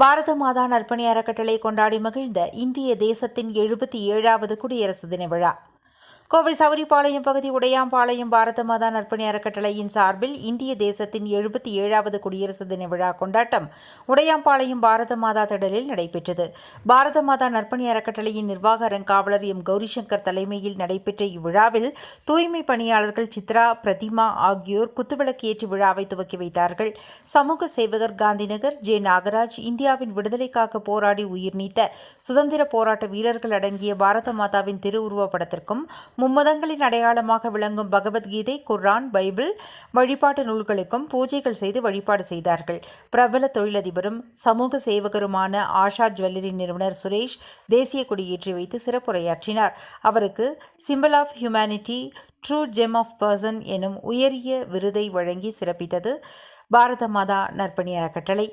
பாரத மாதா நற்பணி அறக்கட்டளை கொண்டாடி மகிழ்ந்த இந்திய தேசத்தின் எழுபத்தி ஏழாவது குடியரசு தின விழா. கோவை சௌரிபாளையம் பகுதி உடையாம்பாளையம் பாரத மாதா நற்பணி அறக்கட்டளையின் சார்பில் இந்திய தேசத்தின் எழுபத்தி ஏழாவது குடியரசு தின விழா கொண்டாட்டம் உடையாம்பாளையம் பாரத மாதா திடலில் நடைபெற்றது. பாரத மாதா நற்பணி அறக்கட்டளையின் நிர்வாக அறங்காவலர் எம் கௌரிசங்கர் தலைமையில் நடைபெற்ற இவ்விழாவில் தூய்மை பணியாளர்கள் சித்ரா பிரதிமா ஆகியோர் குத்துவிளக்கு ஏற்றி விழாவை துவக்கி வைத்தார்கள். சமூக சேவகர் காந்திநகர் ஜே நாகராஜ் இந்தியாவின் விடுதலைக்காக போராடி உயிர் நீத்த சுதந்திர போராட்ட வீரர்கள் அடங்கிய பாரத மாதாவின் திருவுருவ படத்திற்கும் மும்மதங்களின் அடையாளமாக விளங்கும் பகவத்கீதை குர்ஆன் பைபிள் வழிபாட்டு நூல்களுக்கும் பூஜைகள் செய்து வழிபாடு செய்தார்கள். பிரபல தொழிலதிபரும் சமூக சேவகருமான ஆஷா ஜுவல்லரி நிறுவனர் சுரேஷ் தேசிய கொடியேற்றி வைத்து சிறப்புரையாற்றினார். அவருக்கு simple of humanity true gem of person எனும் உயரிய விருதை வழங்கி சிறப்பித்தது. பாரத மாதா நற்பணி அறக்கட்டளை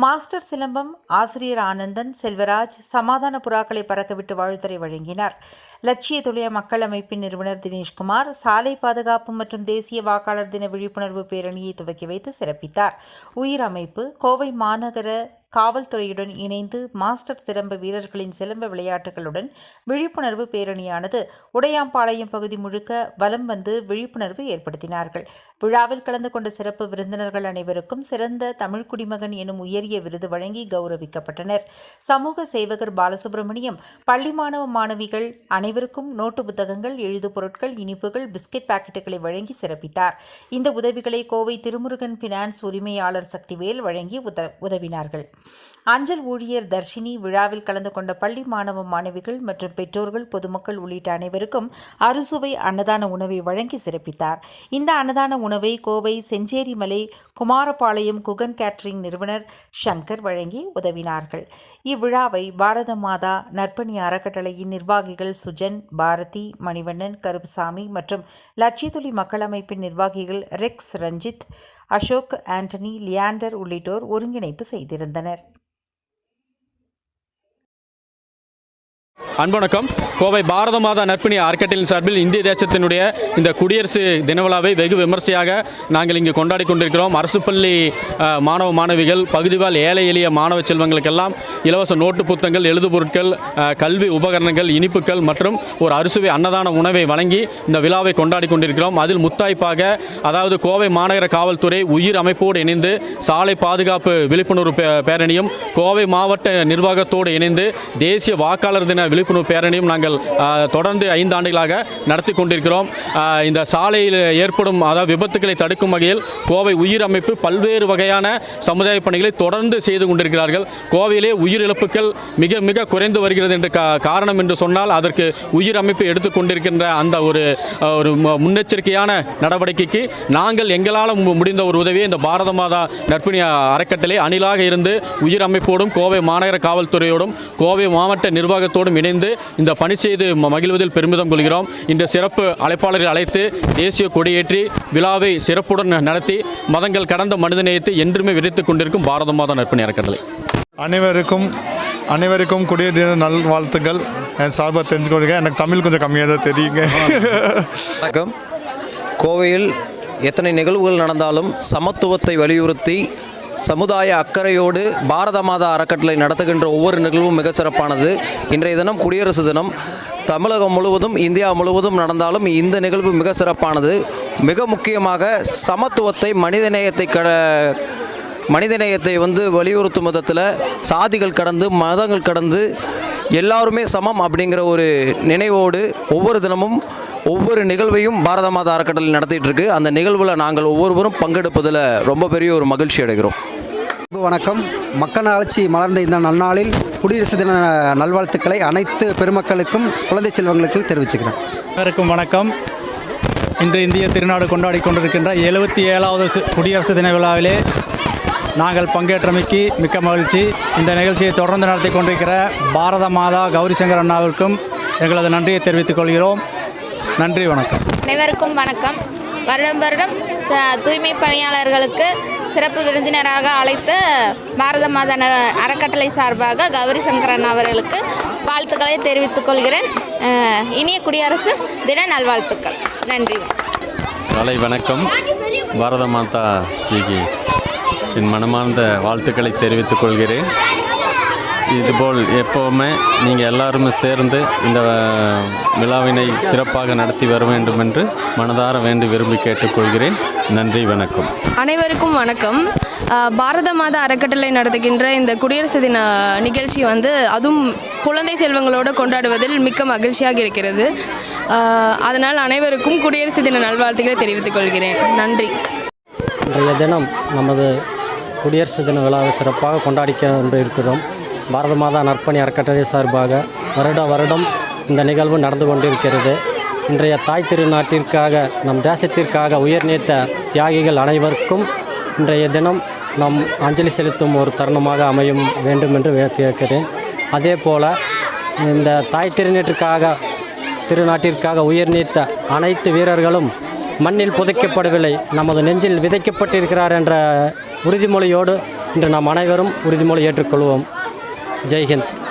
மாஸ்டர் சிலம்பம் ஆசிரியர் ஆனந்தன் செல்வராஜ் சமாதான புறாக்களை பறக்கவிட்டு வாழ்த்துறை வழங்கினார். லட்சிய துளைய மக்கள் அமைப்பின் நிறுவனர் தினேஷ்குமார் சாலை பாதுகாப்பு மற்றும் தேசிய வாக்காளர் தின விழிப்புணர்வு பேரணியை துவக்கி வைத்து சிறப்பித்தார். உயிர் அமைப்பு கோவை மாநகர காவல்துறையுடன் இணைந்து மாஸ்டர் சிலம்ப வீரர்களின் சிலம்ப விளையாட்டுகளுடன் விழிப்புணர்வு பேரணியானது உடையாம்பாளையம் பகுதி முழுக்க வலம் வந்து விழிப்புணர்வு ஏற்படுத்தினார்கள். விழாவில் கலந்து கொண்ட சிறப்பு விருந்தினர்கள் அனைவருக்கும் சிறந்த தமிழ் குடிமகன் எனும் உயரிய விருது வழங்கி கௌரவிக்கப்பட்டனர். சமூக சேவகர் பாலசுப்ரமணியம் பள்ளி மாணவ மாணவிகள் அனைவருக்கும் நோட்டு புத்தகங்கள் எழுது பொருட்கள் இனிப்புகள் பிஸ்கெட் பாக்கெட்டுகளை வழங்கி சிறப்பித்தார். இந்த உதவிகளை கோவை திருமுருகன் பினான்ஸ் உரிமையாளர் சக்திவேல் வழங்கி உத உதவினார்கள். அஞ்சல் ஊழியர் தர்ஷினி விழாவில் கலந்து கொண்ட பள்ளி மாணவ மாணவிகள் மற்றும் பெற்றோர்கள் பொதுமக்கள் உள்ளிட்ட அனைவருக்கும் அறுசுவை அன்னதான உணவை வழங்கி சிறப்பித்தார். இந்த அன்னதான உணவை கோவை செஞ்சேரிமலை குமாரபாளையம் குகன் கேட்ரிங் நிறுவனர் சங்கர் வழங்கி உதவினார்கள். இவ்விழாவை பாரத மாதா நற்பணி அறக்கட்டளையின் நிர்வாகிகள் சுஜன் பாரதி மணிவண்ணன் கருப்புசாமி மற்றும் லட்சியத்துளி மக்கள் அமைப்பின் நிர்வாகிகள் Rex Ranjith Ashok Antony Leander உள்ளிட்டோர் ஒருங்கிணைப்பு செய்திருந்தனர். tener அன்பணக்கம் கோவை பாரத மாதா நற்பணி அறக்கட்டளின் சார்பில் இந்திய தேசத்தினுடைய இந்த குடியரசு தினவிழாவை வெகு விமர்சையாக நாங்கள் இங்கு கொண்டாடி கொண்டிருக்கிறோம். அரசு பள்ளி மாணவ மாணவிகள் பகுதிவால் ஏழை எளிய மாணவ செல்வங்களுக்கெல்லாம் இலவச நோட்டு புத்தகங்கள் எழுது பொருட்கள் கல்வி உபகரணங்கள் இனிப்புகள் மற்றும் ஒரு அறுசுவை அன்னதான உணவை வழங்கி இந்த விழாவை கொண்டாடி கொண்டிருக்கிறோம். அதில் முத்தாய்ப்பாக அதாவது கோவை மாநகர காவல்துறை உயிர் அமைப்போடு இணைந்து சாலை பாதுகாப்பு விழிப்புணர்வு பே- பேரணியும் கோவை மாவட்ட நிர்வாகத்தோடு இணைந்து தேசிய வாக்காளர் தின விழிப்புணர்வு பேரணியும் நாங்கள் தொடர்ந்து ஐந்து ஆண்டுகளாக நடத்தி கொண்டிருக்கிறோம். இந்த சாலையில் ஏற்படும் அதாவது விபத்துக்களை தடுக்கும் வகையில் கோவை உயிர் அமைப்பு பல்வேறு வகையான சமுதாய பணிகளை தொடர்ந்து செய்து கொண்டிருக்கிறார்கள். கோவையிலே உயிரிழப்புகள் மிக மிக குறைந்து வருகிறது என்று காரணம் என்று சொன்னால் அதற்கு உயிர் அமைப்பு எடுத்துக்கொண்டிருக்கின்ற அந்த ஒரு ஒரு முன்னெச்சரிக்கையான நடவடிக்கைக்கு நாங்கள் எங்களால் முடிந்த ஒரு உதவியை இந்த பாரத மாதா நற்பணி அறக்கட்டளை அணிலாக இருந்து உயிர் அமைப்போடும் கோவை மாநகர காவல்துறையோடும் கோவை மாவட்ட நிர்வாகத்தோடும் இணைந்து இந்த பணி செய்து மகிழ்வதில் பெருமிதம் கொள்கிறோம். இந்த சிறப்பு அழைப்பாளரை அழைத்து தேசிய கொடியேற்றி விழாவை சிறப்புடன் நடத்தி மதங்கள் கடந்த மனிதநேயத்தை என்றுமே விதைத்துக் கொண்டிருக்கும் பாரத மாதா நற்பணி அறக்கட்டளை. அனைவருக்கும் அனைவருக்கும் குடிய தின நல்வாழ்த்துக்கள். என் சார்பாக தெரிஞ்சுக்கொள்கிறேன் எனக்கு தமிழ் கொஞ்சம் கம்மியாக தான் தெரியுங்க. வணக்கம். கோவையில் எத்தனை நிகழ்வுகள் நடந்தாலும் சமத்துவத்தை வலியுறுத்தி சமுதாய அக்கறையோடு பாரத மாதா அறக்கட்டளை நடத்துகின்ற ஒவ்வொரு நிகழ்வும் மிக சிறப்பானது. இன்றைய தினம் குடியரசு தினம். தமிழகம் முழுவதும் இந்தியா முழுவதும் நடந்தாலும் இந்த நிகழ்வு மிக சிறப்பானது. மிக முக்கியமாக சமத்துவத்தை மனிதநேயத்தை க மனிதநேயத்தை வந்து வலியுறுத்தும் விதத்தில் சாதிகள் கடந்து மதங்கள் கடந்து எல்லாருமே சமம் அப்படிங்கிற ஒரு நினைவோடு ஒவ்வொரு தினமும் ஒவ்வொரு நிகழ்வையும் பாரத மாதா அறக்கட்டளை நடத்திட்டு இருக்கு. அந்த நிகழ்வில் நாங்கள் ஒவ்வொருவரும் பங்கெடுப்பதில் ரொம்ப பெரிய ஒரு மகிழ்ச்சி அடைகிறோம். வணக்கம். மக்கள் ஆட்சி மலர்ந்த இந்த நன்னாளில் குடியரசு தின நல்வாழ்த்துக்களை அனைத்து பெருமக்களுக்கும் குழந்தை செல்வங்களுக்கும் தெரிவிச்சுக்கிறேன். அனைவருக்கும் வணக்கம். இன்று இந்திய திருநாடு கொண்டாடி கொண்டிருக்கின்ற எழுபத்தி ஏழாவது குடியரசு தின விழாவிலே நாங்கள் பங்கேற்றமைக்கு மிக்க மகிழ்ச்சி. இந்த நிகழ்ச்சியை தொடர்ந்து நடத்தி கொண்டிருக்கிற பாரத மாதா கௌரி சங்கர் அண்ணாவிற்கும் எங்களது நன்றியை தெரிவித்துக் கொள்கிறோம். நன்றி வணக்கம். அனைவருக்கும் வணக்கம். வருடம் வருடம் ச- தூய்மை பணியாளர்களுக்கு சிறப்பு விருந்தினராக அழைத்து பாரத மாதா ந- அறக்கட்டளை சார்பாக கௌரி சங்கரன் அவர்களுக்கு வாழ்த்துக்களை தெரிவித்துக் கொள்கிறேன். இனிய குடியரசு தின நல்வாழ்த்துக்கள். நன்றி. காலை வணக்கம். பாரத மாதா என் மனமார்ந்த வாழ்த்துக்களை தெரிவித்துக் கொள்கிறேன். இதுபோல் எப்போவுமே நீங்கள் எல்லாருமே சேர்ந்து இந்த விழாவினை சிறப்பாக நடத்தி வர வேண்டும் என்று மனதார வேண்டி விரும்பி கேட்டுக்கொள்கிறேன். நன்றி வணக்கம். அனைவருக்கும் வணக்கம். பாரத மாதா அறக்கட்டளை நடத்துகின்ற இந்த குடியரசு தின நிகழ்ச்சி வந்து அதுவும் குழந்தை செல்வங்களோடு கொண்டாடுவதில் மிக்க மகிழ்ச்சியாக இருக்கிறது. அதனால் அனைவருக்கும் குடியரசு தின நல்வாழ்த்துக்களை தெரிவித்துக் கொள்கிறேன். நன்றி. இன்றைய தினம் நமது குடியரசு தின விழாவை சிறப்பாக கொண்டாடி கொண்டு இருக்கிறோம் பாரத மாதா நற்பணி அறக்கட்டளை சார்பாக வருட வருடம் இந்த நிகழ்வு நடந்து கொண்டிருக்கிறது. இன்றைய தாய் திருநாட்டிற்காக நம் தேசத்திற்காக உயிர் நீத்த தியாகிகள் அனைவருக்கும் இன்றைய தினம் நம் அஞ்சலி செலுத்தும் ஒரு தருணமாக அமையும் வேண்டும் என்று கேட்கிறேன். அதே போல் இந்த தாய் திருநீட்டிற்காக திருநாட்டிற்காக உயிர் நீத்த அனைத்து வீரர்களும் மண்ணில் புதைக்கப்படவில்லை நமது நெஞ்சில் விதைக்கப்பட்டிருக்கிறார் என்ற உறுதிமொழியோடு இன்று நாம் அனைவரும் உறுதிமொழி ஏற்றுக்கொள்வோம். जय हिंद।